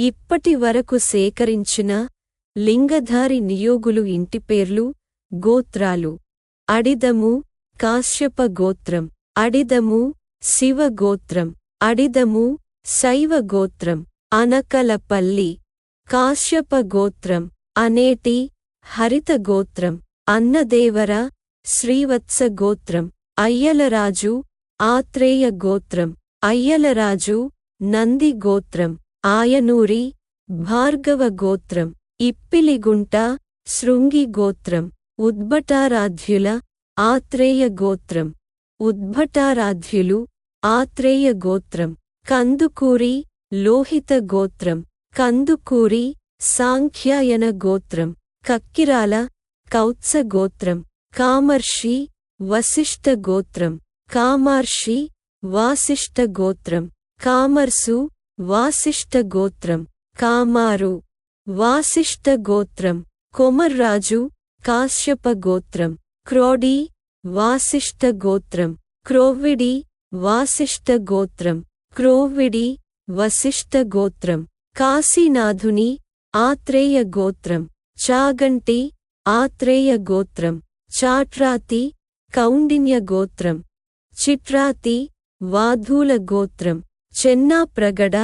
ఇప్పటి వరకు సేకరించిన లింగధారి నియోగులు ఇంటి పేర్లు గోత్రాలు. అడిదము కాశ్యప గోత్రం. అడిదము శివ గోత్రం. అడిదము శైవ గోత్రం. అనకలపల్లి. కాశ్యప గోత్రం. అనేటి హరిత గోత్రం. అన్నదేవర శ్రీవత్స గోత్రం. అయ్యలరాజు ఆత్రేయ గోత్రం. అయ్యలరాజు నంది గోత్రం. ఆయనూరి భార్గవ గోత్రం ఇప్పిలిగుంట శృంగి గోత్రం ఉద్భటారాధ్యుల ఆత్రేయ గోత్రం. ఉద్భటారాధ్యులు ఆత్రేయ గోత్రం. కందుకూరి లోహిత గోత్రం. కందుకూరి సాంఖ్యాయన గోత్రం. కక్కిరాల కౌత్స గోత్రం. కామర్షి వశిష్ఠ గోత్రం. కామార్షి వాసిష్ఠ గోత్రం. కామర్సు వాసిష్ఠ గోత్రం కామారు. వాసిష్ఠ గోత్రం కొమర్రాజు కాశ్యప గోత్రం. క్రోడి వాసిష్ఠ గోత్రం. క్రోవిడి వాసిష్ఠ గోత్రం. క్రోవిడి వసిష్ఠ గోత్రం. కాశీనాథుని ఆత్రేయ గోత్రం. చాగంటి ఆత్రేయ గోత్రం. చాట్రాతి కౌండిన్య గోత్రం. చిట్రాతి వాధూల గోత్రం. చెన్నాప్రగడ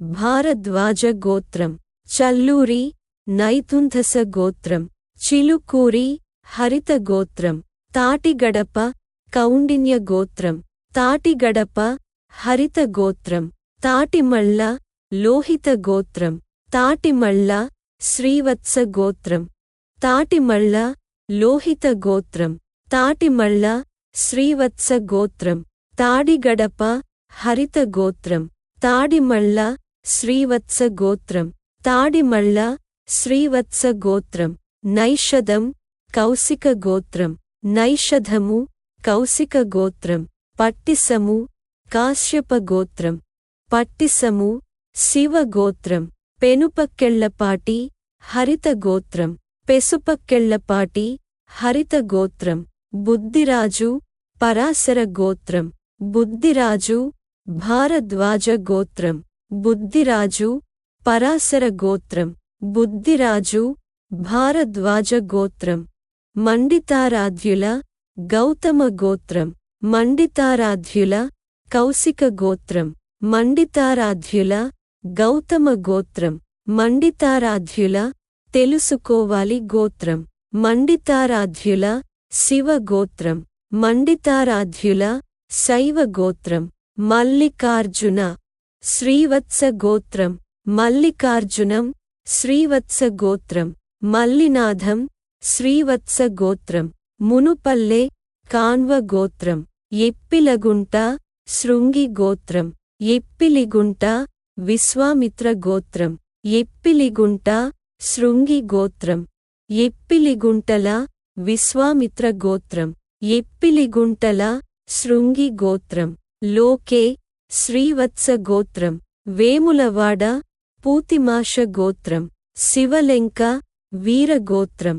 భారద్వాజ గోత్రం చల్లూరి నైతుంధస గోత్రం చిలుకూరి హరిత గోత్రం తాటిగడప కౌండిన్య గోత్రం తాటిగడప హరిత గోత్రం తాటిమళ్ళ లోహిత గోత్రం తాటిమళ్ళ శ్రీవత్స గోత్రం తాటిమళ్ళ లోహిత గోత్రం తాటిమళ్ళ శ్రీవత్స గోత్రం తాడిగడప హరిత గోత్రం తాడిమళ్ళ శ్రీవత్స గోత్రం తాడిమళ్ళ శ్రీవత్స గోత్రం నైషధం కౌశిక గోత్రం నైషధము కౌశిక గోత్రం పట్టిసము కాశ్యప గోత్రం పట్టిసము శివ గోత్రం పెనుపక్కెళ్ళపాటి హరిత గోత్రం పెసుపక్కెళ్ళపాటి హరిత గోత్రం బుద్ధిరాజు పరాశర గోత్రం బుద్ధిరాజు భారద్వాజ గోత్రం బుద్ధిరాజు పరాశర గోత్రం బుద్ధిరాజు భారద్వాజ గోత్రం మండితారాధ్యుల గౌతమ గోత్రం మండితారాధ్యుల కౌశిక గోత్రం మండితారాధ్యుల గౌతమ గోత్రం మండితారాధ్యుల తెలుసుకోవాలి గోత్రం మండితారాధ్యుల శివ గోత్రం మండితారాధ్యుల శైవ గోత్రం మల్లికార్జున శ్రీవత్స గోత్రం మల్లికార్జునం శ్రీవత్స గోత్రం మల్లినాథం శ్రీవత్స గోత్రం మునుపల్లె కాన్వ గోత్రం ఎప్పిలగుంట శృంగి గోత్రం ఎప్పిలిగుంట విశ్వామిత్ర గోత్రం ఎప్పిలిగుంట శృంగి గోత్రం ఎప్పిలిగుంటల విశ్వామిత్ర గోత్రం ఎప్పిలిగుంటల శృంగి గోత్రం. లోకే శ్రీవత్స గోత్రం వేములవాడ పూతిమాష గోత్రం శివలెంక వీరగోత్రం